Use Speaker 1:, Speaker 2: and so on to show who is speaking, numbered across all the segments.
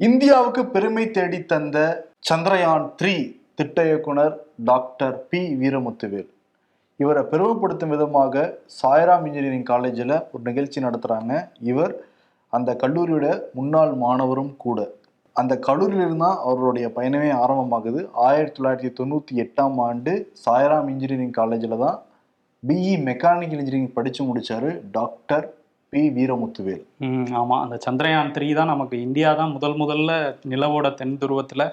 Speaker 1: இந்தியாவுக்கு பெருமை தேடி தந்த சந்திரயான் த்ரீ திட்ட இயக்குனர் டாக்டர் பி வீரமுத்துவேல். இவரை பெருமைப்படுத்தும் விதமாக சாய்ராம் இன்ஜினியரிங் காலேஜில் ஒரு நிகழ்ச்சி நடத்துகிறாங்க இவர் அந்த கல்லூரியோட முன்னாள் மாணவரும் கூட. அந்த கல்லூரியிலிருந்தான் அவருடைய பயணமே ஆரம்பமாகுது. ஆயிரத்தி தொள்ளாயிரத்தி தொண்ணூற்றி எட்டாம் ஆண்டு சாய்ராம் இன்ஜினியரிங் காலேஜில் தான் பிஇ மெக்கானிக்கல் இன்ஜினியரிங் படித்து முடித்தார் டாக்டர் பி வீரமுத்துவேல்.
Speaker 2: ஆமாம் அந்த சந்திரயான் த்ரீ தான் நமக்கு இந்தியா தான் முதல் முதல்ல நிலவோட தென் துருவத்தில்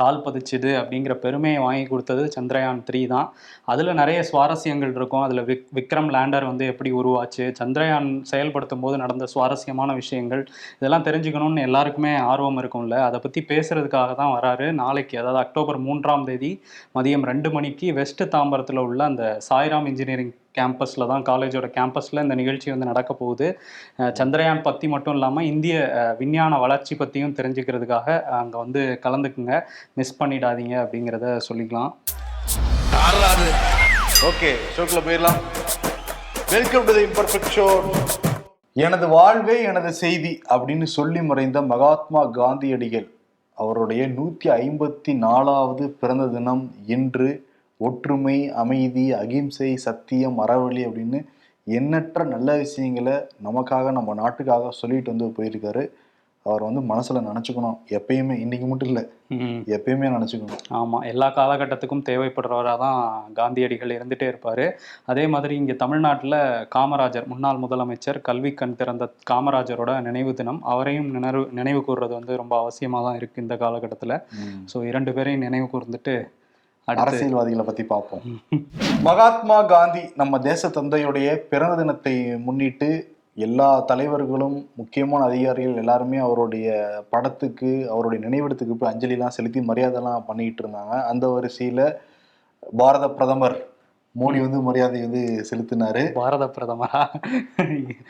Speaker 2: கால் பதிச்சுது அப்படிங்கிற பெருமையை வாங்கி கொடுத்தது சந்திரயான் த்ரீ தான். அதில் நிறைய சுவாரஸ்யங்கள் இருக்கும். அதில் விக் விக்ரம் லேண்டர் வந்து எப்படி உருவாச்சு சந்திரயான் செயல்படுத்தும் போது நடந்த சுவாரஸ்யமான விஷயங்கள் இதெல்லாம் தெரிஞ்சுக்கணும்னு எல்லாருக்குமே ஆர்வம் இருக்கும்ல. அதை பற்றி பேசுறதுக்காக தான் வராரு. நாளைக்கு அதாவது அக்டோபர் மூன்றாம் தேதி மதியம் ரெண்டு மணிக்கு வெஸ்ட் தாம்பரத்தில் உள்ள அந்த சாய்ராம் இன்ஜினியரிங் கேம்பஸில் தான் காலேஜோட கேம்பஸில் இந்த நிகழ்ச்சி வந்து நடக்க போகுது. சந்திரயான் பற்றி மட்டும் இல்லாமல் இந்திய விஞ்ஞான வளர்ச்சி பற்றியும் தெரிஞ்சுக்கிறதுக்காக அங்கே வந்து கலந்துக்குங்க. மிஸ் பண்ணிடாதீங்க அப்படிங்கிறத சொல்லிக்கலாம்.
Speaker 1: ஓகே ஷோக்கில் போயிடலாம். Welcome to the imperfect show எனது வாழ்வே எனது செய்தி அப்படின்னு சொல்லி மறைந்த மகாத்மா காந்தியடிகள் அவருடைய நூற்றி ஐம்பத்தி நாலாவது பிறந்த தினம் இன்று ஒற்றுமை அமைதி அகிம்சை சத்தியம் அறவழி அப்படின்னு எண்ணற்ற நல்ல விஷயங்களை நமக்காக நம்ம நாட்டுக்காக சொல்லிட்டு வந்து போயிருக்காரு. அவர் வந்து மனசுல நினச்சிக்கணும். எப்பயுமே இன்னைக்கு மட்டும் இல்லை. எப்பயுமே நினச்சிக்கணும்.
Speaker 2: ஆமாம் எல்லா காலகட்டத்துக்கும் தேவைப்படுறவராக தான் காந்தியடிகள் இருந்துகிட்டே இருப்பார். அதே மாதிரி இங்கே தமிழ்நாட்டில் காமராஜர் முன்னாள் முதலமைச்சர் கல்வி கண் திறந்த காமராஜரோட நினைவு தினம் அவரையும் நினைவு நினைவு கூர்றது வந்து ரொம்ப அவசியமாக தான் இருக்குது இந்த காலகட்டத்தில். ஸோ இரண்டு பேரையும் நினைவு கூர்ந்துட்டு
Speaker 1: அரசியல்வாதிகளை பத்தி பார்ப்போம். மகாத்மா காந்தி நம்ம தேச தந்தையுடைய பிறந்த தினத்தை முன்னிட்டு எல்லா தலைவர்களும் முக்கியமான அதிகாரிகள் எல்லாருமே அவருடைய படத்துக்கு அவருடைய நினைவிடத்துக்கு போய் அஞ்சலிலாம் செலுத்தி மரியாதைலாம் பண்ணிக்கிட்டு இருந்தாங்க. அந்த வரிசையில பாரத பிரதமர் மோடி வந்து மரியாதை வந்து செலுத்தினாரு.
Speaker 2: பாரத பிரதமரா?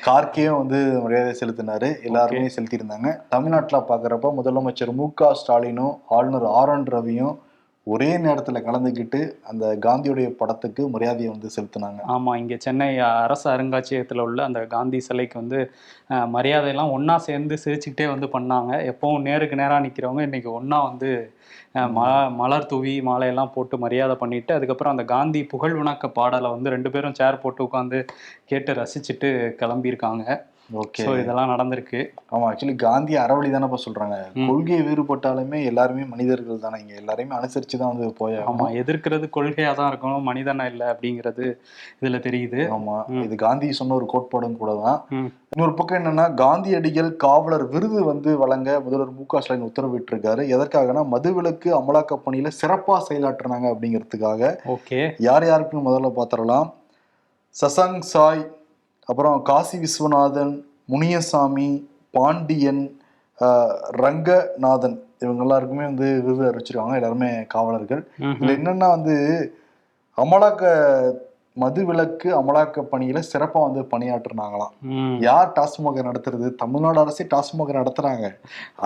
Speaker 1: கார்கேயும் வந்து மரியாதை செலுத்தினாரு. எல்லாருமே செலுத்தியிருந்தாங்க. தமிழ்நாட்டில் பார்க்குறப்ப முதலமைச்சர் மு க ஸ்டாலினும் ஆளுநர் ஆர் என் ரவியும் ஒரே நேரத்தில் கலந்துக்கிட்டு அந்த காந்தியுடைய படத்துக்கு மரியாதையை வந்து செலுத்தினாங்க.
Speaker 2: ஆமாம் இங்கே சென்னை அரசு அருங்காட்சியகத்தில் உள்ள அந்த காந்தி சிலைக்கு வந்து மரியாதையெல்லாம் ஒன்றா சேர்ந்து சிரிச்சுக்கிட்டே வந்து பண்ணாங்க. எப்பவும் நேருக்கு நேராக நிற்கிறவங்க இன்றைக்கி ஒன்றா வந்து ம மலர் தூவி மாலையெல்லாம் போட்டு மரியாதை பண்ணிட்டு அதுக்கப்புறம் அந்த காந்தி புகழ் வணக்க பாடலை வந்து ரெண்டு பேரும் சேர் போட்டு உட்காந்து கேட்டு ரசிச்சுட்டு கிளம்பியிருக்காங்க.
Speaker 1: ஓகே.
Speaker 2: இதெல்லாம் நடந்திருக்கு.
Speaker 1: ஆமா ஆக்சுவலி காந்தி அறவழி தானே இப்போ சொல்றாங்க.
Speaker 2: ம்.
Speaker 1: கொள்கை வேறுபட்டாலுமே எல்லாருமே மனிதர்கள் தானே. இங்க எல்லாரையுமே அனுசரிச்சு தான் வந்து போயாகணும்
Speaker 2: ஆமாம் எதிர்க்கிறது கொள்கையாக தான் இருக்கணும். மனிதனா இல்லை அப்படிங்கிறது இதில் தெரியுது.
Speaker 1: ஆமா. இது காந்தி சொன்ன ஒரு கோட்பாடும் கூட தான். இன்னொரு பக்கம் என்னன்னா காந்தியடிகள் காவலர் விருது வந்து வழங்க முதல்வர் மு க ஸ்டாலின் உத்தரவிட்டிருக்காரு. எதற்காகனா மதுவிலக்கு அமலாக்க பணியில சிறப்பா செயலாற்றுனாங்க அப்படிங்கிறதுக்காக.
Speaker 2: ஓகே.
Speaker 1: யார் யாருக்குன்னு முதல்ல பார்த்துடலாம். சசங் சாய் அப்புறம் காசி விஸ்வநாதன் முனியசாமி பாண்டியன் ரங்கநாதன் இவங்க எல்லாருக்குமே வந்து விருது அறிவிச்சிருக்காங்க. எல்லாருமே காவலர்கள். இதுல என்னன்னா வந்து அமலாக்க மதுவிலக்கு அமலாக்க பணியில சிறப்பா வந்து பணியாற்றுனாங்களாம். யார் டாஸ்மாக் நடத்துறது? தமிழ்நாடு அரசே டாஸ்மாக் நடத்துறாங்க.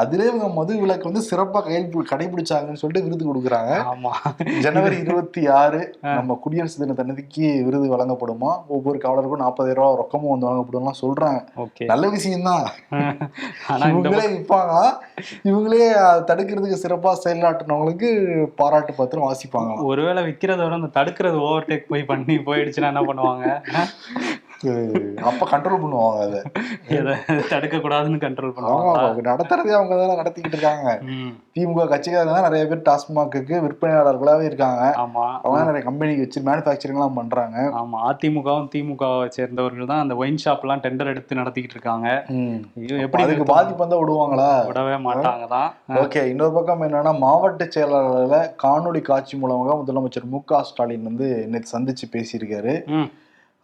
Speaker 1: அதிலே இவங்க மது விலக்கு வந்து சிறப்பா கை கடைபிடிச்சாங்கன்னு சொல்லிட்டு விருது கொடுக்குறாங்க.
Speaker 2: ஆமா.
Speaker 1: ஜனவரி இருபத்தி ஆறு நம்ம குடியரசு தின தன்னதிக்கு விருது வழங்கப்படுமா? ஒவ்வொரு காவலருக்கும் நாற்பதாயிரம் ரூபாய் ரொக்கமும் வந்து வழங்கப்படும்லாம் சொல்றாங்க. நல்ல விஷயம்தான்.
Speaker 2: ஆனா இந்த
Speaker 1: இவங்களே விற்பாங்க இவங்களே தடுக்கிறதுக்கு சிறப்பா செயலாற்றினவங்களுக்கு பாராட்டு பத்திரம் வாசிப்பாங்க
Speaker 2: ஒருவேளை விக்கிறத விட அந்த தடுக்கிறது ஓவர்டேக் போய் பண்ணி போயிடுச்சுன்னா என்ன பண்ணுவாங்க?
Speaker 1: அப்ப கண்ட்ரோல் பண்ணுவாங்க அதை.
Speaker 2: தடுக்க கூடாதுன்னு கண்ட்ரோல் பண்ணுவாங்க
Speaker 1: நடத்துறதே அவங்க தான் நடத்திக்கிட்டு இருக்காங்க. திமுக கட்சிக்காரங்க தான் நிறைய பேர் டாஸ்மாக்கு விற்பனையாளர்களாவே இருக்காங்க.
Speaker 2: ஆமா.
Speaker 1: அவங்க நிறைய கம்பெனிக்கு வச்சு மேனுஃபேக்சரிங் எல்லாம் பண்றாங்க.
Speaker 2: ஆமா. அதிமுகவும் திமுகவை சேர்ந்தவர்கள் தான் அந்த ஒயின் ஷாப் எல்லாம் டெண்டர் எடுத்து நடத்திக்கிட்டு இருக்காங்க. எப்படி
Speaker 1: அதுக்கு? பாதிப்பு வந்தா விடுவாங்களா?
Speaker 2: விடவே மாட்டாங்க தான்.
Speaker 1: ஓகே இன்னொரு பக்கம் என்னன்னா மாவட்ட செயலாளர்களை காணொளி காட்சி மூலமாக முதலமைச்சர் மு க ஸ்டாலின் வந்து நேற்று சந்திச்சு பேசியிருக்காரு.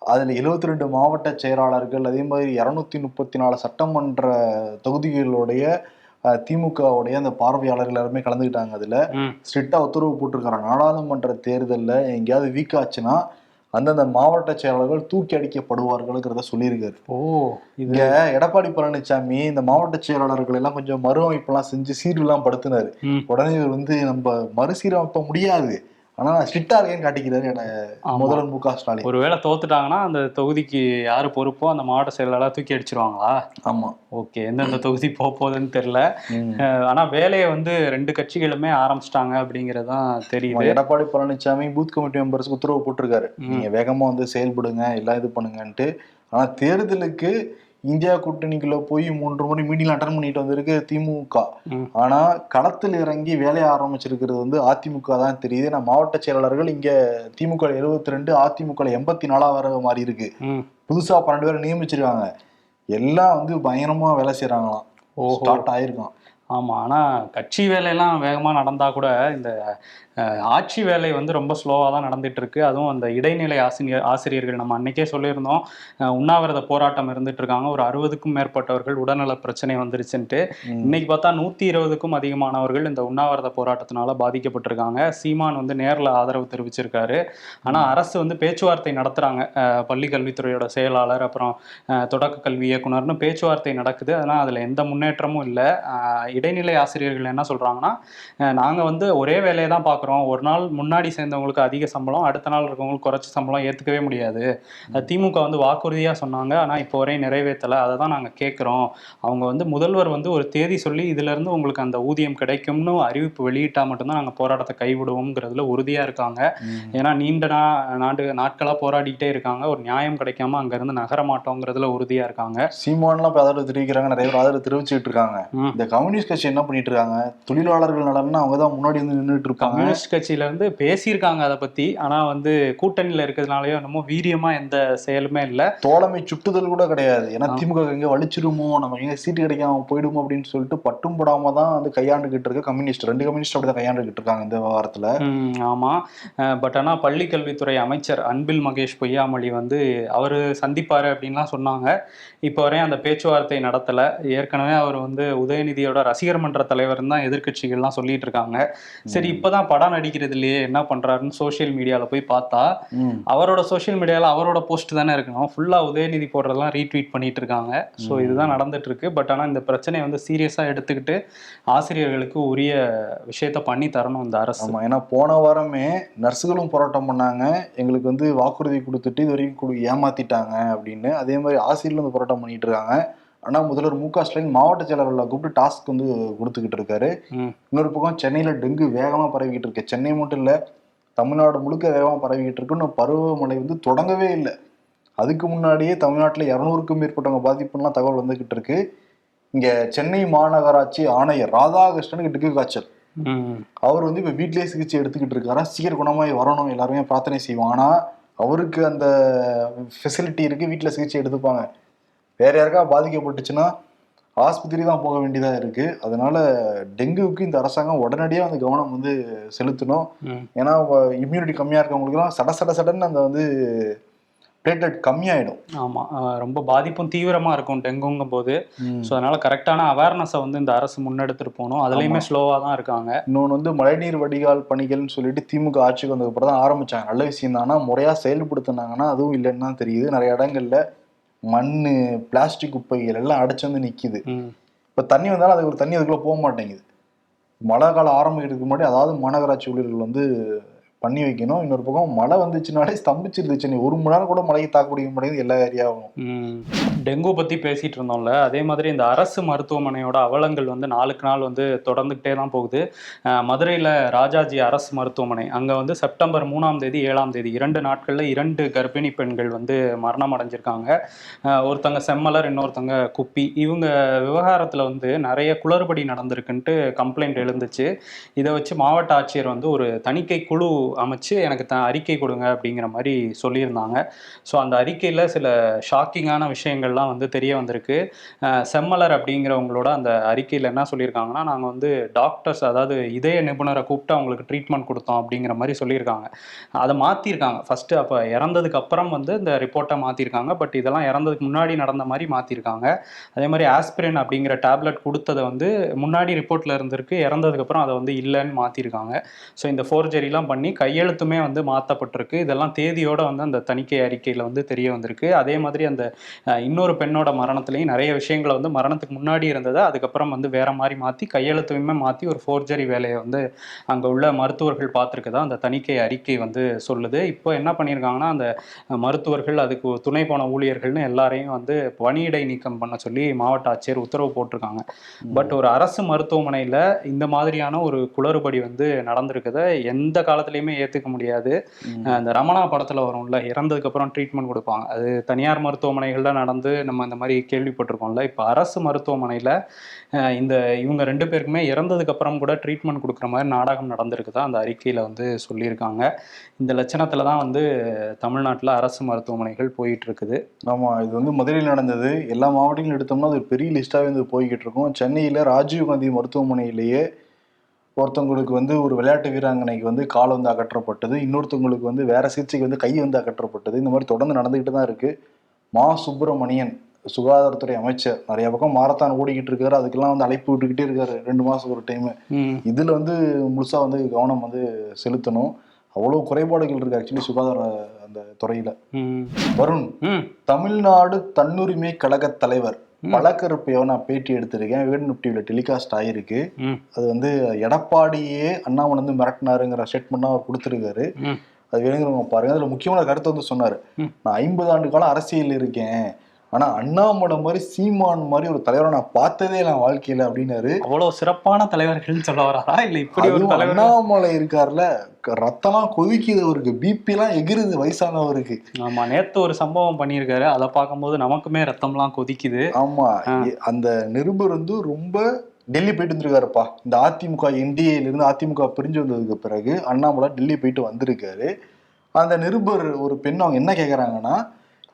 Speaker 1: அதுல 72 ரெண்டு மாவட்ட செயலாளர்கள் அதே மாதிரி இருநூத்தி முப்பத்தி நாலு சட்டமன்ற தொகுதிகளுடைய திமுகவுடைய அந்த பார்வையாளர்கள் எல்லாருமே கலந்துக்கிட்டாங்க அதுல.
Speaker 2: ம்.
Speaker 1: ஸ்ட்ரிக்டா உத்தரவு போட்டிருக்காங்க நாடாளுமன்ற தேர்தல்ல எங்கேயாவது வீக் ஆச்சுன்னா அந்தந்த மாவட்ட செயலாளர்கள் தூக்கி அடிக்கப்படுவார்கள்ங்கிறத சொல்லியிருக்காரு.
Speaker 2: ஓ
Speaker 1: இங்க எடப்பாடி பழனிசாமி இந்த மாவட்ட செயலாளர்கள் எல்லாம் கொஞ்சம் மறுஅமைப்பெல்லாம் செஞ்சு சீர்லாம் படுத்தினாரு. உடனே வந்து நம்ம மறுசீரமைப்ப முடியாது. ஆனா ஸ்ட்ரிக்டா இருக்கேன்னு காட்டிக்கிறாரு. முதல்வர் மு க ஸ்டாலின்.
Speaker 2: ஒருவேளை தோத்துட்டாங்கன்னா அந்த தொகுதிக்கு யாரு பொறுப்போ அந்த மாவட்ட செயலாளர் தூக்கி அடிச்சிருவாங்களா?
Speaker 1: ஆமா.
Speaker 2: ஓகே எந்தெந்த தொகுதி போக போகுதுன்னு தெரியல. ஆனா வேலையை வந்து ரெண்டு கட்சிகளுமே ஆரம்பிச்சிட்டாங்க அப்படிங்கறதுதான் தெரியுது.
Speaker 1: எடப்பாடி பழனிசாமி பூத் கமிட்டி மெம்பர்ஸ்க்கு உத்தரவு போட்டிருக்காரு. நீங்க வேகமா வந்து செயல்படுங்க எல்லாம் இது பண்ணுங்கன்ட்டு. ஆனா தேர்தலுக்கு இந்தியா கூட்டணிக்குள்ள போய் மூன்று முறை மீட்டிங் அட்டன் பண்ணிட்டு வந்திருக்கு திமுக. ஆனா களத்தில் இறங்கி வேலையை ஆரம்பிச்சிருக்கிறது வந்து அதிமுக தான் தெரியுது. நான் மாவட்ட செயலாளர்கள் இங்க திமுக எழுபத்தி ரெண்டு அதிமுக எண்பத்தி நாலா வர மாதிரி இருக்கு. புதுசா பன்னெண்டு பேரை நியமிச்சிருக்காங்க. எல்லாம் வந்து பயங்கரமா வேலை செய்யறாங்களாம் ஸ்டார்ட் ஆயிருக்கான்.
Speaker 2: ஆமா ஆனா கட்சி வேலையெல்லாம் வேகமா நடந்தா கூட இந்த ஆட்சி வேலை வந்து ரொம்ப ஸ்லோவாக தான் நடந்துட்டு இருக்கு அதுவும் அந்த இடைநிலை ஆசிரியர் ஆசிரியர்கள் நம்ம அன்னைக்கே சொல்லியிருந்தோம். உண்ணாவிரத போராட்டம் இருந்துட்டு இருக்காங்க ஒரு அறுபதுக்கும் மேற்பட்டவர்கள் உடல்நல பிரச்சனை வந்துருச்சுன்ட்டு. இன்னைக்கு பார்த்தா நூத்தி இருபதுக்கும் அதிகமானவர்கள் இந்த உண்ணாவிரத போராட்டத்தினால பாதிக்கப்பட்டிருக்காங்க. சீமான் வந்து நேர்ல ஆதரவு தெரிவிச்சிருக்காரு. ஆனா அரசு வந்து பேச்சுவார்த்தை நடத்துறாங்க. அஹ், பள்ளி கல்வித்துறையோட செயலாளர் அப்புறம் தொடக்க கல்வி இயக்குனர்னு பேச்சுவார்த்தை நடக்குது. அதனால் அதுல எந்த முன்னேற்றமும் இல்லை. இடைநிலை ஆசிரியர்கள் என்ன சொல்றாங்கன்னா அஹ், நாங்க வந்து ஒரே வேலையை தான் பார்க்குறோம் ஒரு நாள் முன்னாடி சேர்ந்தவங்களுக்கு அதிக சம்பளம் அடுத்த நாள் இருக்கவங்களுக்கு குறைச்ச சம்பளம் ஏத்துக்கவே முடியாது. திமுக வந்து வாக்குறுதியா சொன்னாங்க. ஆனா இப்போ வரையும் நிறைவேற்றலை. அதை தான் நாங்க கேட்குறோம் அவங்க வந்து முதல்வர் வந்து ஒரு தேதி சொல்லி இதுல இருந்து உங்களுக்கு அந்த ஊதியம் கிடைக்கும்னு அறிவிப்பு வெளியிட்டா மட்டும்தான் நாங்க போராட்டத்தை கைவிடுவோங்கிறதுல உறுதியா இருக்காங்க. ஏன்னா நீண்ட நா நாடு நாட்களா போராடிக்கிட்டே இருக்காங்க. ஒரு நியாயம் கிடைக்காம அங்க இருந்து நகர மாட்டோங்கிறதுல உறுதியா இருக்காங்க.
Speaker 1: சீமான்லாம் இப்ப ஆதரவு தெரிவிக்கிறாங்க நிறைய பேர் ஆதரவு தெரிவிச்சுட்டு இருக்காங்க. இந்த கம்யூனிஸ்ட் கட்சி என்ன பண்ணிட்டு இருக்காங்க தொழிலாளர்கள் நலன்னா அவங்க தான் முன்னாடி வந்து நின்றுட்டு இருப்பாங்க
Speaker 2: கம்யூனிஸ்ட் கட்சியில இருந்து பேசியிருக்காங்க அதை பத்தி. ஆனா வந்து கூட்டணியில இருக்கிறதுனாலயோ என்னமோ வீரியமா எந்த செயலுமே இல்ல.
Speaker 1: தோழமை சுட்டுதல் கூட கிடையாது. ஏன்னா. திமுக எங்க வலிச்சிருமோ நம்ம எங்க சீட்டு கிடைக்காம போயிடுமோ அப்படின்னு சொல்லிட்டு பட்டும் படாம தான் வந்து கையாண்டுகிட்டு இருக்க கம்யூனிஸ்ட். ரெண்டு கம்யூனிஸ்ட் அப்படிதான் கையாண்டுகிட்டு இருக்காங்க இந்த விவகாரத்துல.
Speaker 2: ஆமா. பட் ஆனா பள்ளி கல்வித்துறை அமைச்சர் அன்பில் மகேஷ் பொய்யாமொழி வந்து அவரு சந்திப்பாரு அப்படின்லாம் சொன்னாங்க. இப்போ வரையும் அந்த பேச்சுவார்த்தை நடத்தல. ஏற்கனவே அவர் வந்து உதயநிதியோட ரசிகர் மன்ற தலைவர் தான் எதிர்க்கட்சிகள்லாம் சொல்லிட்டு இருக்காங்க. சரி இப்பதான் படம் நடிக்கிறது இல்லையே என்ன பண்றாருன்னு சோஷியல் மீடியால போய் பார்த்தா. அவரோட சோஷியல் மீடியால அவரோட போஸ்ட் தானே இருக்கணும். ஃபுல்லா உதயநிதி போடுறதெல்லாம் ரீட்வீட் பண்ணிட்டு இருக்காங்க. ஸோ இதுதான் நடந்துட்டு இருக்கு. பட் ஆனா இந்த பிரச்சனையை வந்து சீரியஸா எடுத்துக்கிட்டு ஆசிரியர்களுக்கு உரிய விஷயத்த பண்ணி தரணும் இந்த அரசு.
Speaker 1: ஏன்னா போன வாரமே நர்ஸுகளும் போராட்டம் பண்ணாங்க. எங்களுக்கு வந்து வாக்குறுதி கொடுத்துட்டு இது வரைக்கும் ஏமாத்திட்டாங்க அப்படின்னு. அதே மாதிரி ஆசிரியர்களும் வந்து போராட்டம் பண்ணிட்டு இருக்காங்க. ஆனா முதல்வர் மு க ஸ்டாலின் மாவட்ட செயலாளர்களை கூப்பிட்டு டாஸ்க் வந்து கொடுத்துக்கிட்டு இருக்காரு. இன்னொரு பக்கம் சென்னையில டெங்கு வேகமா பரவிக்கிட்டு இருக்கு. சென்னை மட்டும் இல்ல தமிழ்நாடு முழுக்க வேகமா பரவிக்கிட்டு இருக்கு. இன்னும் பருவமழை வந்து தொடங்கவே இல்லை. அதுக்கு முன்னாடியே தமிழ்நாட்டில் இரநூறுக்கும் மேற்பட்டவங்க பாதிப்புலாம் தகவல் வந்துகிட்டு இருக்கு. இங்க சென்னை மாநகராட்சி ஆணையர் ராதாகிருஷ்ணனுக்கு டெங்கு காய்ச்சல். அவர் வந்து இப்போ வீட்டிலேயே சிகிச்சை எடுத்துக்கிட்டு இருக்காரா? சீக்கிரம் குணமாகி வரணும் எல்லாருமே பிரார்த்தனை செய்வோம் ஆனா அவருக்கு அந்த ஃபெசிலிட்டி இருக்கு வீட்டில் சிகிச்சை எடுத்துப்பாங்க. வேற யாருக்கா பாதிக்கப்பட்டுச்சுன்னா ஆஸ்பத்திரி தான் போக வேண்டியதா இருக்கு. அதனால டெங்குவுக்கு இந்த அரசாங்கம் உடனடியாக அந்த கவனம் வந்து செலுத்தணும். ஏன்னா இம்யூனிட்டி கம்மியா இருக்கவங்களுக்குலாம் சட சட சடன்னு அந்த வந்து பிளேட்லெட் கம்மியாயிடும்.
Speaker 2: ஆமா. அஹ் ரொம்ப பாதிப்பும் தீவிரமா இருக்கும் டெங்குங்கும் போது ஸோ அதனால கரெக்டான அவேர்னஸை வந்து இந்த அரசு முன்னெடுத்துட்டு போகணும். அதுலயுமே ஸ்லோவா தான் இருக்காங்க.
Speaker 1: இன்னொன்று வந்து மழைநீர் வடிகால் பணிகள்னு சொல்லிட்டு திமுக ஆட்சிக்கு வந்ததுக்கப்புறம் தான் ஆரம்பிச்சாங்க. நல்ல விஷயம் தான் முறையாக செயல்படுத்தினாங்கன்னா அதுவும் இல்லைன்னு தான் தெரியுது. நிறைய இடங்கள்ல மண் பிளாஸ்டிக் குப்பைகள் எல்லாம் அடைச்சு வந்து நிக்குது.
Speaker 2: ம்.
Speaker 1: இப்போ தண்ணி வந்தாலும் அது ஒரு தண்ணி அதுக்குள்ள போக மாட்டேங்குது. மழை காலம் ஆரம்பிக்கிறதுக்கு முன்னாடி அதாவது மாநகராட்சி ஊழியர்கள் வந்து பண்ணி வைக்கணும். இன்னொரு பக்கம் மழை வந்துச்சுனாலே ஸ்தம்பிச்சிருது சென்னை ஒரு மணி நேரம் கூட மழையை தாக்கு பிடிக்க முடியாது. எல்லா ஏரியாவும்.
Speaker 2: டெங்கு பத்தி பேசிட்டு இருந்தோம்ல. அதே மாதிரி இந்த அரசு மருத்துவமனையோட அவலங்கள் வந்து நாளுக்கு நாள் வந்து தொடர்ந்துகிட்டே தான் போகுது. மதுரையில் ராஜாஜி அரசு மருத்துவமனை. அங்கே வந்து செப்டம்பர் மூணாம் தேதி ஏழாம் தேதி இரண்டு நாட்களில் இரண்டு கர்ப்பிணி பெண்கள் வந்து மரணம் அடைஞ்சிருக்காங்க. ஒருத்தங்க செம்மலர் இன்னொருத்தங்க குப்பி. இவங்க விவகாரத்தில் வந்து நிறைய குளறுபடி நடந்திருக்குன்ட்டு கம்ப்ளைண்ட் எழுந்துச்சு. இதை வச்சு மாவட்ட ஆட்சியர் வந்து ஒரு தணிக்கை குழு அமைச்சு எனக்கு த அறிக்கை கொடுங்க அப்படிங்கிற மாதிரி சொல்லியிருந்தாங்க. ஸோ அந்த அறிக்கையில் சில ஷாக்கிங்கான விஷயங்கள்லாம் வந்து தெரிய வந்திருக்கு. செம்மலர் அப்படிங்கிறவங்களோட அந்த அறிக்கையில் என்ன சொல்லியிருக்காங்கன்னா நாங்கள் வந்து டாக்டர்ஸ் அதாவது இதய நிபுணரை கூப்பிட்டு அவங்களுக்கு ட்ரீட்மெண்ட் கொடுத்தோம் அப்படிங்கிற மாதிரி சொல்லியிருக்காங்க. அதை மாற்றிருக்காங்க ஃபஸ்ட்டு அப்போ இறந்ததுக்கு அப்புறம் வந்து இந்த ரிப்போர்ட்டை மாற்றிருக்காங்க பட் இதெல்லாம் இறந்ததுக்கு முன்னாடி நடந்த மாதிரி மாற்றிருக்காங்க அதே மாதிரி ஆஸ்பிரின் அப்படிங்கிற டேப்லெட் கொடுத்ததை வந்து முன்னாடி ரிப்போர்ட்டில் இருந்திருக்கு. இறந்ததுக்கப்புறம் அதை வந்து இல்லைன்னு மாற்றிருக்காங்க ஸோ இந்த ஃபோர்ஜரிலாம் பண்ணி கையெழுத்துமே வந்து மாற்றப்பட்டிருக்கு இதெல்லாம் தேதியோட வந்து அந்த தணிக்கை அறிக்கையில் வந்து தெரிய வந்திருக்கு. அதே மாதிரி அந்த இன்னொரு பெண்ணோட மரணத்துலையும் நிறைய விஷயங்களை வந்து மரணத்துக்கு முன்னாடி இருந்ததை அதுக்கப்புறம் வந்து வேற மாதிரி மாற்றி கையெழுத்துமே மாற்றி ஒரு ஃபோர்ஜரி வேலையை வந்து அங்கே உள்ள மருத்துவர்கள் பார்த்துருக்கதா அந்த தணிக்கை அறிக்கை வந்து சொல்லுது. இப்போ என்ன பண்ணியிருக்காங்கன்னா அந்த மருத்துவர்கள் அதுக்கு துணை போன ஊழியர்கள்னு எல்லாரையும் வந்து பணியிடை நீக்கம் பண்ண சொல்லி மாவட்ட ஆட்சியர் உத்தரவு போட்டிருக்காங்க. பட் ஒரு அரசு மருத்துவமனையில் இந்த மாதிரியான ஒரு குளறுபடி வந்து நடந்திருக்குதை. எந்த காலத்துலையுமே ஏற்றுக்க முடியாது. இந்த ரமணா படத்தில் வரும்ல இறந்ததுக்கு அப்புறம் ட்ரீட்மெண்ட் கொடுப்பாங்க. அது தனியார் மருத்துவமனைகள்ல நடந்து நம்ம இந்த மாதிரி கேள்விப்பட்டிருக்கோம்ல. இப்போ அரசு மருத்துவமனையில் இந்த இவங்க ரெண்டு பேருக்குமே இறந்ததுக்கு அப்புறம் கூட ட்ரீட்மெண்ட் கொடுக்குற மாதிரி நாடகம் நடந்திருக்குதா அந்த அறிக்கையில் வந்து சொல்லியிருக்காங்க. இந்த லட்சணத்தில் தான் வந்து தமிழ்நாட்டில் அரசு மருத்துவமனைகள் போயிட்டு இருக்குது
Speaker 1: ஆமா இது வந்து மதுரையில் நடந்தது. எல்லா மாவட்டங்களும் எடுத்தோம்னா அது பெரிய லிஸ்டாகவே வந்து போய்கிட்டு இருக்கும். சென்னையில் ராஜீவ்காந்தி மருத்துவமனையிலேயே ஒருத்தவங்களுக்கு வந்து ஒரு விளையாட்டு வீராங்கனைக்கு வந்து கால் வந்து அகற்றப்பட்டது. இன்னொருத்தவங்களுக்கு வந்து வேற சிகிச்சைக்கு வந்து கை வந்து அகற்றப்பட்டது. இந்த மாதிரி தொடர்ந்து நடந்துகிட்டு தான் இருக்கு. மா சுப்பிரமணியன் சுகாதாரத்துறை அமைச்சர் நிறைய பக்கம் மாரத்தான் ஓடிக்கிட்டு இருக்காரு. அதுக்கெல்லாம் வந்து அழைப்பு விட்டுக்கிட்டே இருக்காரு. ரெண்டு மாசம் ஒரு டைம் இதுல வந்து முழுசா வந்து கவனம் வந்து செலுத்தணும். அவ்வளவு குறைபாடுகள் இருக்கு. ஆக்சுவலி சுகாதார அந்த துறையில. வருண் தமிழ்நாடு தன்னுரிமை கழக தலைவர். பழக்கருப்பையோ நான் பேட்டி எடுத்திருக்கேன். வேடு டெலிகாஸ்ட் ஆகிருக்கு
Speaker 2: ம்.
Speaker 1: அது வந்து எடப்பாடியே அண்ணாமலை வந்து மிரட்டினாருங்கிற ஸ்டேட்மெண்ட் அவர் கொடுத்துருக்காரு. அது வேணுங்கிறவங்க பாருங்க. அதுல முக்கியமான கருத்தை வந்து சொன்னாரு. நான் ஐம்பது ஆண்டு காலம் அரசியல் இருக்கேன். ஆனா அண்ணாமலை மாதிரி சீமான் மாதிரி ஒரு தலைவரை நான் பார்த்ததே நான் வாழ்க்கையில அப்படின்னாரு.
Speaker 2: அவ்வளவு சிறப்பான தலைவர்கள்னு சொல்ல வராரா? இல்ல இப்படி ஒரு
Speaker 1: அண்ணாமலை இருக்கார்ல ரத்தம்லாம் கொதிக்குது அவருக்கு. பிபி எல்லாம் எகிருது வயசானவருக்கு.
Speaker 2: ஆமா நேத்து ஒரு சம்பவம் பண்ணியிருக்காரு. அதை பார்க்கும்போது நமக்குமே ரத்தம்லாம் கொதிக்குது.
Speaker 1: ஆமா அந்த நிருபர் வந்து ரொம்ப டெல்லி போயிட்டு வந்திருக்காருப்பா. இந்த அதிமுக என்டிஏல இருந்து அதிமுக பிரிஞ்சு வந்ததுக்கு பிறகு அண்ணாமலை டெல்லி போயிட்டு வந்திருக்காரு. அந்த நிருபர் ஒரு பெண் அவங்க என்ன கேக்குறாங்கன்னா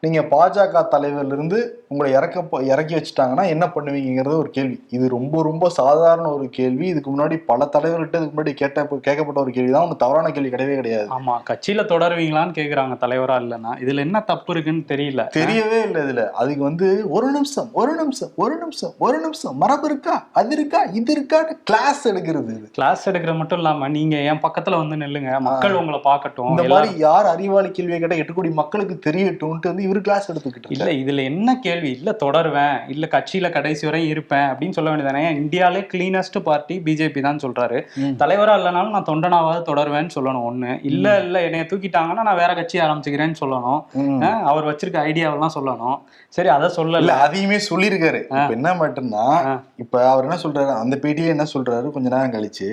Speaker 1: நீங்க பாஜக தலைவர்ல இருந்து உங்களை இறக்க இறக்கி வச்சுட்டாங்கன்னா என்ன பண்ணுவீங்கிறது ஒரு கேள்வி. இது ரொம்ப ரொம்ப சாதாரண ஒரு கேள்வி. இதுக்கு முன்னாடி பல தலைவர்கிட்ட இதுக்கு முன்னாடி கேட்ட கேட்கப்பட்ட ஒரு கேள்வி தான் ஒன்றும் தவறான கேள்வி கிடையவே கிடையாது.
Speaker 2: ஆமா கட்சியில தொடருவீங்களான்னு கேக்குறாங்க தலைவரா இல்லைன்னா. இதுல என்ன தப்பு இருக்குன்னு தெரியல.
Speaker 1: தெரியவே இல்லை இதுல. அதுக்கு வந்து ஒரு நிமிஷம் ஒரு நிமிஷம் ஒரு நிமிஷம் ஒரு நிமிஷம். மரபு இருக்கா? அது இருக்கா? இது இருக்கான்னு கிளாஸ் எடுக்கிறது
Speaker 2: கிளாஸ் எடுக்கிற மட்டும் இல்லாம நீங்க என் பக்கத்துல வந்து நில்லுங்க. மக்கள் உங்களை பார்க்கட்டும்.
Speaker 1: இந்த மாதிரி யார் அறிவாளி கேள்வியை கேட்டா எட்டு கோடி மக்களுக்கு தெரியட்டும்ட்டு வந்து இவரு கிளாஸ் எடுத்துக்கிட்டு
Speaker 2: இல்ல இதுல என்ன கேள்வி? இல்ல தொடருவேன். இல்ல கட்சியில கடைசி வரை இருப்பேன் அப்படின்னு சொல்ல வேண்டியதானே? இந்தியாலே கிளீனஸ்ட் பார்ட்டி பிஜேபி தான் சொல்றாரு. தலைவரா இல்லைனாலும் நான் தொண்டனாவது தொடருவேன்னு சொல்லணும் ஒண்ணு. இல்ல இல்ல என்னைய தூக்கிட்டாங்கன்னா நான் வேற கட்சி ஆரம்பிச்சுக்கிறேன்னு சொல்லணும். அவர் வச்சிருக்க ஐடியாவெல்லாம் சொல்லணும். சரி அதை
Speaker 1: இல்ல
Speaker 2: சொல்லல
Speaker 1: அதையுமே சொல்லியிருக்காரு. இப்ப என்ன மட்டும்னா. இப்ப அவர் என்ன சொல்றாரு? அந்த பேட்டியில என்ன சொல்றாரு? கொஞ்ச நேரம் கழிச்சு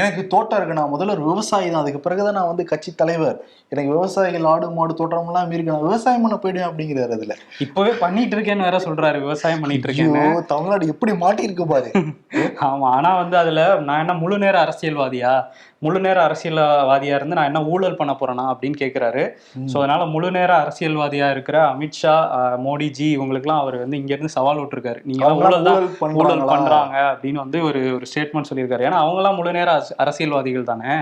Speaker 1: எனக்கு தோட்டம் இருக்கு நான் முதல்ல ஒரு விவசாயி தான். அதுக்கு பிறகுதான் நான் வந்து கட்சி தலைவர். எனக்கு விவசாயிகள் ஆடு மாடு தோட்டம் எல்லாம் இருக்கு. நான் விவசாயம் பண்ண போயிடுவேன் அப்படிங்கிறாரு அதுல.
Speaker 2: இப்பவே பண்ணிட்டு இருக்கேன்னு வேற சொல்றாரு. விவசாயம் பண்ணிட்டு இருக்கேன்னு.
Speaker 1: ஐயோ தமிழ்நாடு எப்படி மாட்டியிருக்கு பாரு.
Speaker 2: ஆமா ஆனா வந்து அதுல நான் என்ன முழு நேர அரசியல்வாதியா? முழு நேர அரசியல்வாதியா இருந்து நான் என்ன ஊழல் பண்ண போறேனா அப்படின்னு கேக்குறாரு. சோ அதனால முழு நேர அரசியல்வாதியா இருக்கிற அமித்ஷா மோடிஜி இவங்களுக்குலாம் அவர் வந்து இங்க இருந்து சவால் விட்டுருக்காரு. நீங்க
Speaker 1: அவங்களாம்
Speaker 2: ஊழல் தான்.
Speaker 1: ஊழல்?
Speaker 2: பண்றாங்க அப்படின்னு வந்து ஒரு ஒரு ஸ்டேட்மெண்ட் சொல்லியிருக்காரு. ஏன்னா அவங்கலாம் முழு நேர அரசியல்வாதிகள் தானே.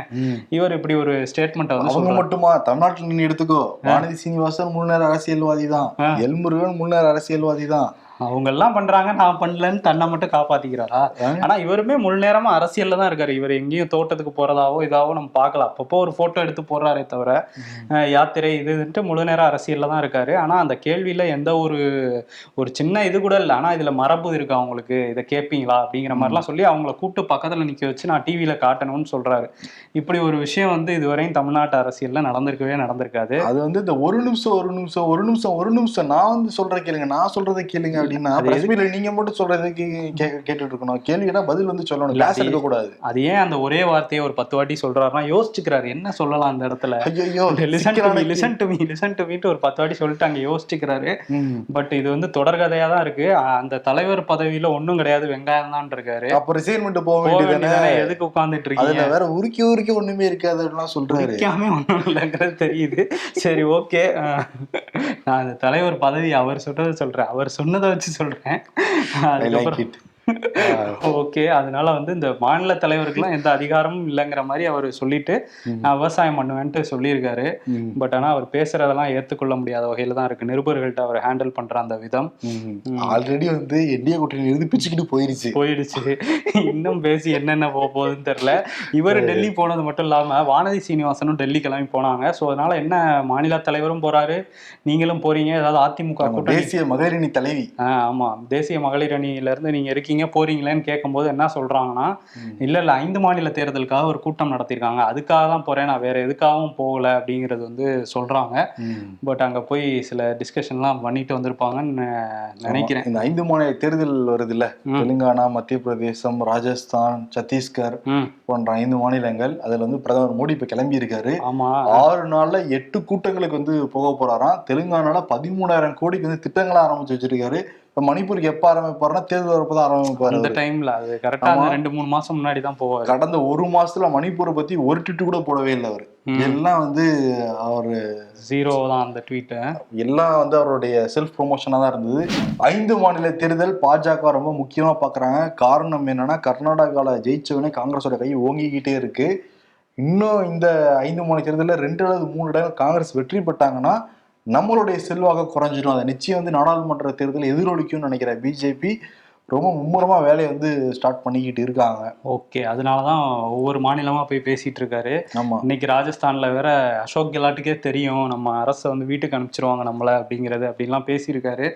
Speaker 2: இவர் இப்படி ஒரு ஸ்டேட்மெண்ட்டை வந்து
Speaker 1: அவங்க மட்டுமா? தமிழ்நாட்டுல நீ எடுத்துக்கோ. வானதி சீனிவாசன் முன்னேற அரசியல்வாதி தான். எல்முருகன் முன்னேற அரசியல்வாதி தான்.
Speaker 2: அவங்க எல்லாம் பண்றாங்க நான் பண்ணலன்னு தன்னை மட்டும் காப்பாத்திக்கிறாரா. ஆனா இவருமே முழு நேரமா அரசியல்ல தான் இருக்காரு. இவர் எங்கேயும் தோட்டத்துக்கு போறதாவோ இதாவோ நம்ம பார்க்கலாம் அப்பப்போ ஒரு போட்டோ எடுத்து போடுறாரே தவிர யாத்திரை இதுன்ட்டு முழு நேரம் அரசியல்ல தான் இருக்காரு. ஆனா அந்த கேள்வியில எந்த ஒரு ஒரு சின்ன இது கூட இல்லை. ஆனா இதுல மரபு இருக்கு அவங்களுக்கு. இதை கேட்பீங்களா அப்படிங்கிற மாதிரிலாம் சொல்லி அவங்கள கூப்பிட்டு பக்கத்துல நிக்க வச்சு நான் டிவியில காட்டணும்னு சொல்றாரு. இப்படி ஒரு விஷயம் வந்து இதுவரையும் தமிழ்நாட்டு அரசியல்ல நடந்திருக்கவே நடந்திருக்காது.
Speaker 1: அது வந்து இந்த ஒரு நிமிஷம் ஒரு நிமிஷம் ஒரு நிமிஷம் ஒரு நிமிஷம் நான் வந்து சொல்ற கேளுங்க. நான் சொல்றதை கேளுங்க அப்படின்னா நீங்க மட்டும் சொல்றதுக்கு கேட்டுட்டு இருக்கணும் கேள்வினா பதில் வந்து சொல்லணும். கிளாஸ்
Speaker 2: அது-
Speaker 1: எடுக்க கூடாது
Speaker 2: அது ஏன் அந்த ஒரே வார்த்தையை ஒரு பத்து வாட்டி சொல்றாருன்னா யோசிச்சுக்கிறாரு. என்ன சொல்லலாம் அந்த இடத்துல?
Speaker 1: ஐயோ
Speaker 2: listen to me listen to me listen to me ஒரு பத்து வாட்டி சொல்லிட்டு அங்க யோசிச்சுக்கிறாரு பட் இது வந்து தொடர்கதையா தான் இருக்கு. அந்த தலைவர் பதவியில ஒண்ணும் கிடையாது. வெங்காயம் தான் இருக்காரு.
Speaker 1: அப்ப ரிசைன்மெண்ட் போக வேண்டியதானே,
Speaker 2: எதுக்கு உட்கார்ந்துட்டு இருக்கீங்க?
Speaker 1: வேற உருக்கி உருக்கி ஒண்ணுமே இருக்காது அப்படிலாம் சொல்றாரு.
Speaker 2: பிடிக்காம ஒண்ணும் இல்லைங்கிறது தெரியுது. சரி ஓகே நான் அந்த தலைவர் பதவி அவர் சொல்றதை சொல்றேன். அவர் சொன்னதை வச்சு சொல்றேன்.
Speaker 1: ஐ லைக்
Speaker 2: அதுக்கப்புறம்
Speaker 1: இட்
Speaker 2: ஓகே அதனால வந்து இந்த மாநில தலைவருக்குலாம் எந்த அதிகாரமும் இல்லைங்கிற மாதிரி அவர் சொல்லிட்டு நான் விவசாயம் பண்ணுவேன்ட்டு சொல்லியிருக்காரு. பட் ஆனா அவர் பேசுறதெல்லாம் ஏத்துக்கொள்ள முடியாத வகையில தான் இருக்கு. நிருபர்கள்ட்ட அவர் ஹேண்டில் பண்ற அந்த விதம்.
Speaker 1: ஆல்ரெடி வந்து என்டிஏ கூட்டணி இருந்து பிச்சுக்கிட்டு போயிருச்சு.
Speaker 2: போயிடுச்சு இன்னும் பேசி என்னென்ன போக போகுதுன்னு தெரியல. இவர் டெல்லி போனது மட்டும் இல்லாம வானதி சீனிவாசனும் டெல்லி கிளம்பி போனாங்க. ஸோ அதனால என்ன மாநில தலைவரும் போறாரு? நீங்களும் போறீங்க. ஏதாவது அதிமுக
Speaker 1: தேசிய மகளிரணி தலைவி.
Speaker 2: ஆமா. தேசிய மகளிர் அணியில இருந்து நீங்க இருக்கீங்க. போறீங்களேன்னு கேட்கும்போது என்ன சொல்றாங்கன்னா இல்ல இல்ல ஐந்து மாநில தேர்தலுக்காக ஒரு கூட்டம் நடத்தியிருக்காங்க. அதுக்காக தான் போறேன். நான் வேற எதுக்காகவும் போகல அப்படிங்கிறது வந்து சொல்றாங்க. பட் அங்க போய் சில டிஸ்கஷன்லாம் பண்ணிட்டு வந்திருப்பாங்கன்னு நினைக்கிறேன்.
Speaker 1: இந்த ஐந்து மாநில தேர்தல் வருது இல்ல. தெலுங்கானா மத்திய பிரதேசம் ராஜஸ்தான் சத்தீஸ்கர் போன்ற ஐந்து மாநிலங்கள் அதுல வந்து பிரதமர் மோடி இப்ப கிளம்பி இருக்காரு
Speaker 2: ஆமா.
Speaker 1: ஆறு நாள்ல எட்டு கூட்டங்களுக்கு வந்து போக போறாராம். தெலுங்கானால பதிமூணாயிரம் கோடிக்கு வந்து திட்டங்களை ஆரம்பிச்சு வச்சிருக்காரு. இப்ப மணிப்பூருக்கு எப்ப ஆரம்பிப்பாருன்னா தேர்தல் வரப்பதான் ஆரம்பிப்பாரு
Speaker 2: அந்த. டைம்ல அது கரெக்டா அந்த
Speaker 1: ஆமா.
Speaker 2: ரெண்டு மூணு மாசம் முன்னாடி தான் போவாரு
Speaker 1: கடந்த ஒரு மாசத்துல மணிப்பூரை பத்தி ஒரு ட்விட்டு கூட போடவே இல்லை அவரு. எல்லாம் வந்து அவரு
Speaker 2: ஜீரோ தான் அந்த ட்வீட்டு
Speaker 1: எல்லாம் வந்து அவருடைய செல்ஃப் ப்ரொமோஷனா தான் இருந்தது ஐந்து மாநில தேர்தல் பாஜக ரொம்ப முக்கியமா பாக்குறாங்க காரணம் என்னன்னா கர்நாடகால ஜெயிச்சவனே காங்கிரஸோட கை ஓங்கிக்கிட்டே இருக்கு இன்னும் இந்த ஐந்து மாநில தேர்தலில் ரெண்டு அல்லது மூணு இடங்கள் காங்கிரஸ் வெற்றி பெற்றாங்கன்னா நம்மளுடைய செல்வாக குறைஞ்சிடும் அதை நிச்சயம் வந்து நாடாளுமன்ற தேர்தல் எதிரொலிக்கும்னு நினைக்கிற பிஜேபி ரொம்ப மும்முரமா வேலையை வந்து ஸ்டார்ட் பண்ணிக்கிட்டு இருக்காங்க.
Speaker 2: ஓகே அதனாலதான் ஒவ்வொரு மாநிலமா போய் பேசிட்டு இருக்காரு.
Speaker 1: ஆமா.
Speaker 2: இன்னைக்கு ராஜஸ்தான்ல வேற அசோக் கெலாட்டுக்கே தெரியும் நம்ம அரசை வந்து வீட்டுக்கு அனுப்பிச்சிருவாங்க நம்மள அப்படிங்கறது அப்படின்லாம் பேசியிருக்காரு.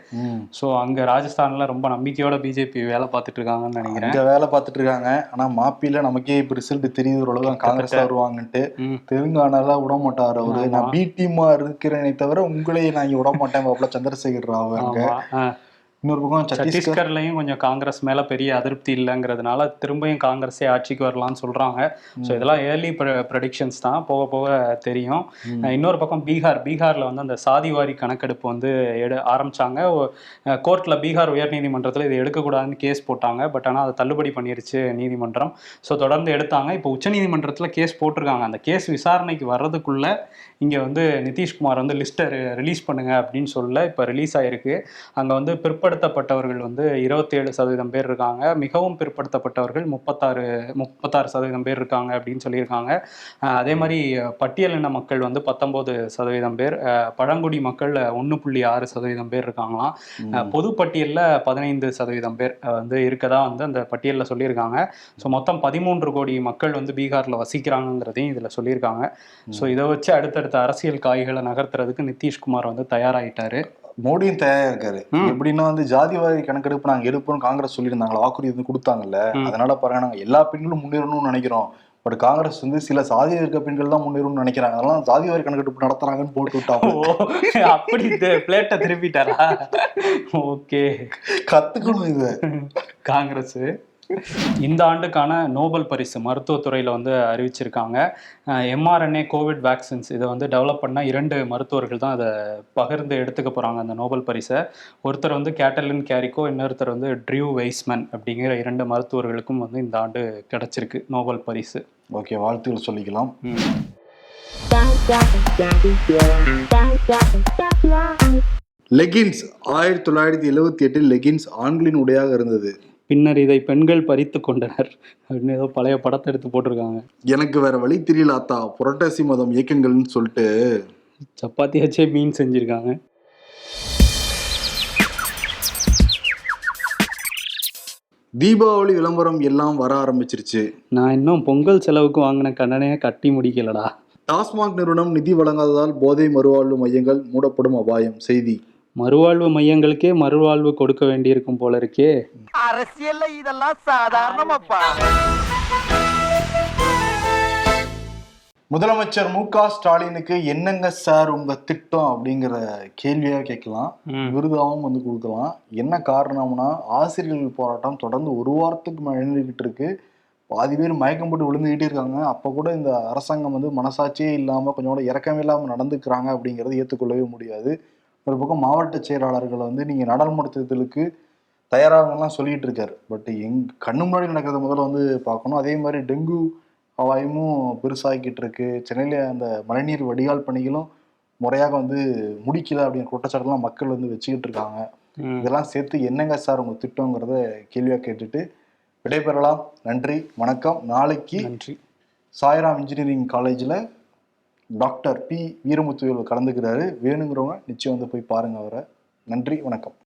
Speaker 2: ஸோ அங்க ராஜஸ்தான்ல ரொம்ப நம்பிக்கையோட பிஜேபி வேலை பார்த்துட்டு இருக்காங்கன்னு நினைக்கிறேன்.
Speaker 1: இங்க வேலை பார்த்துட்டு இருக்காங்க. ஆனா மாப்பில நமக்கே இப்ப ரிசல்ட் தெரியுது ஓரளவு தான் காங்கிரஸ் தான் வருவாங்கன்ட்டு.
Speaker 2: ம்.
Speaker 1: தெலுங்கானால விட மாட்டாரு அவரு. நான் பி டீமா இருக்கிறேனே தவிர உங்களையே நான் இங்க விட மாட்டேன் பாப்பல சந்திரசேகர் ராவ் அங்க. இன்னொரு பக்கம் சத்தீஸ்கர்
Speaker 2: சத்தீஸ்கர்லயும் கொஞ்சம் காங்கிரஸ் மேல பெரிய அதிருப்தி இல்லைங்கிறதுனால திரும்பியும் காங்கிரஸே ஆட்சிக்கு வரலாம்னு சொல்றாங்க. ஸோ இதெல்லாம் ஏர்லி ப்ரெடிக்ஷன்ஸ் தான். போக போக தெரியும். இன்னொரு பக்கம் பீகார். பீகார்ல வந்து அந்த சாதிவாரி கணக்கெடுப்பு வந்து எடு ஆரம்பிச்சாங்க. கோர்ட்ல பீகார் உயர்நீதிமன்றத்தில் இதை எடுக்கக்கூடாதுன்னு கேஸ் போட்டாங்க. பட் ஆனால் அதை தள்ளுபடி பண்ணிருச்சு நீதிமன்றம். ஸோ தொடர்ந்து எடுத்தாங்க. இப்போ உச்சநீதிமன்றத்தில் கேஸ் போட்டிருக்காங்க. அந்த கேஸ் விசாரணைக்கு வர்றதுக்குள்ள இங்கே வந்து நிதிஷ்குமார் வந்து லிஸ்ட்டை ரிலீஸ் பண்ணுங்க அப்படின்னு சொல்ல இப்போ ரிலீஸ் ஆயிருக்கு. அங்கே வந்து பிற்படுத்தப்பட்டவர்கள் வந்து இருபத்தேழு சதவீதம் பேர் இருக்காங்க. மிகவும் பிற்படுத்தப்பட்டவர்கள் முப்பத்தாறு முப்பத்தாறு சதவீதம் பேர் இருக்காங்க அப்படின்னு சொல்லியிருக்காங்க. அதே மாதிரி பட்டியலின மக்கள் வந்து பத்தொம்போது சதவீதம் பேர் பழங்குடி மக்கள் ஒன்று புள்ளி ஆறு சதவீதம் பேர் இருக்காங்களாம். பொது பட்டியலில் பதினைந்து சதவீதம் பேர் வந்து இருக்கதா வந்து அந்த பட்டியலில் சொல்லியிருக்காங்க. ஸோ மொத்தம் பதிமூன்று கோடி மக்கள் வந்து பீகாரில் வசிக்கிறாங்கங்கிறதையும் இதில் சொல்லியிருக்காங்க. ஸோ இதை வச்சு அடுத்தடுத்த அரசியல் காய்களை நகர்த்துறதுக்கு நிதிஷ்குமார் வந்து தயாராகிட்டாரு
Speaker 1: மோடியும் தயாரா இருக்காரு. எப்படின்னா வந்து ஜாதிவாரி கணக்கெடுப்பு நாங்க எடுப்போம் காங்கிரஸ் சொல்லியிருந்தாங்களா? வாக்குறுதி வந்து கொடுத்தாங்கல்ல. அதனால பாருங்க நாங்க எல்லா பெண்களும் முன்னேறணும்னு நினைக்கிறோம். பட் காங்கிரஸ் வந்து சில சாதியில் இருக்க பெண்கள் தான் முன்னேறணும்னு நினைக்கிறாங்க. அதெல்லாம் ஜாதிவாரி கணக்கெடுப்பு நடத்துறாங்கன்னு போட்டு விட்டாங்க
Speaker 2: அப்படி பிளேட்டை திருப்பிட்டாரா? ஓகே.
Speaker 1: கத்துக்கணும் இது.
Speaker 2: காங்கிரஸ். இந்த ஆண்டுக்கான நோபல் பரிசு மருத்துவத்துறையில் வந்து அறிவிச்சிருக்காங்க. எம்ஆர்என்ஏ கோவிட் வேக்சின்ஸ் இதை வந்து டெவலப் பண்ண இரண்டு மருத்துவர்கள் தான் அதை பகிர்ந்து எடுத்துக்க போகிறாங்க அந்த நோபல் பரிசை. ஒருத்தர் வந்து கேட்டலின் கேரிக்கோ இன்னொருத்தர் வந்து ட்ரியூ வெய்ஸ்மன் அப்படிங்கிற இரண்டு மருத்துவர்களுக்கும் வந்து இந்த ஆண்டு கிடைச்சிருக்கு நோபல் பரிசு.
Speaker 1: ஓகே வாழ்த்துக்கள் சொல்லிக்கலாம். லெகின்ஸ் ஆயிரத்தி தொள்ளாயிரத்தி எழுவத்தி எட்டில் லெகின்ஸ் ஆண்களின் உடையாக இருந்தது.
Speaker 2: பின்னர் இதை பெண்கள் பறித்து கொண்டனர். அப்படின்னு ஏதோ பழைய படத்தை எடுத்து போட்டிருக்காங்க.
Speaker 1: எனக்கு வேற வழி தெரியல அத்தா புரட்டாசி மதம் இயக்கங்கள்னு சொல்லிட்டு.
Speaker 2: சப்பாத்தி வச்சே மீன் செஞ்சுருக்காங்க.
Speaker 1: தீபாவளி விளம்பரம் எல்லாம் வர ஆரம்பிச்சிருச்சு.
Speaker 2: நான் இன்னும் பொங்கல் செலவுக்கு வாங்கின கடனே கட்டி முடிக்கலடா.
Speaker 1: டாஸ்மாக் நிறுவனம் நிதி வழங்காததால் போதை மறுவாழ்வு மையங்கள் மூடப்படும் அபாயம். செய்தி.
Speaker 2: மறுவாழ்வு மையங்களுக்கே மறுவாழ்வு கொடுக்க வேண்டியிருக்கும் போல இருக்கே.
Speaker 3: அரசியல்ல இதெல்லாம் சாதாரணமாப்பா.
Speaker 1: முதலமைச்சர் மு க ஸ்டாலினுக்கு என்னங்க சார் உங்க திட்டம் அப்படிங்கிற கேள்வியா கேட்கலாம். விருதாவும் வந்து கொடுக்கலாம். என்ன காரணம்னா ஆசிரியர்கள் போராட்டம் தொடர்ந்து ஒரு வாரத்துக்கு நடந்துகிட்டு இருக்கு. பாதி பேர் மயக்கம் போட்டு விழுந்துகிட்டே இருக்காங்க. அப்ப கூட இந்த அரசாங்கம் வந்து மனசாட்சியே இல்லாம கொஞ்சம் கூட இறக்கம் இல்லாம நடந்துக்கிறாங்க அப்படிங்கறது ஏற்றுக்கொள்ளவே முடியாது. ஒரு பக்கம் மாவட்ட செயலாளர்கள் வந்து நீங்க நாடாளுமன்ற தேர்தலுக்கு தயாராகலாம் சொல்லிட்டு இருக்காரு. பட் எங் கண்ணு முன்னாடி நடக்கிறத முதல்ல வந்து பார்க்கணும். அதே மாதிரி டெங்கு அபாயமும் பெருசாகிக்கிட்டு இருக்கு. சென்னையில அந்த மழைநீர் வடிகால் பணிகளும் முறையாக வந்து முடிக்கல அப்படிங்கிற குற்றச்சாட்டுலாம் மக்கள் வந்து வச்சுக்கிட்டு இருக்காங்க. இதெல்லாம் சேர்த்து என்னங்க சார் உங்க திட்டங்கிறத கேள்வியா கேட்டுட்டு விடைபெறலாம். நன்றி. வணக்கம். நாளைக்கு
Speaker 2: நன்றி.
Speaker 1: சாய்ராம் இன்ஜினியரிங் காலேஜில் டாக்டர் பி வீரமுத்துவில் கலந்துக்கிறாரு. வேணுங்கிறவங்க நிச்சயம் வந்து போய் பாருங்க அவரை. நன்றி வணக்கம்.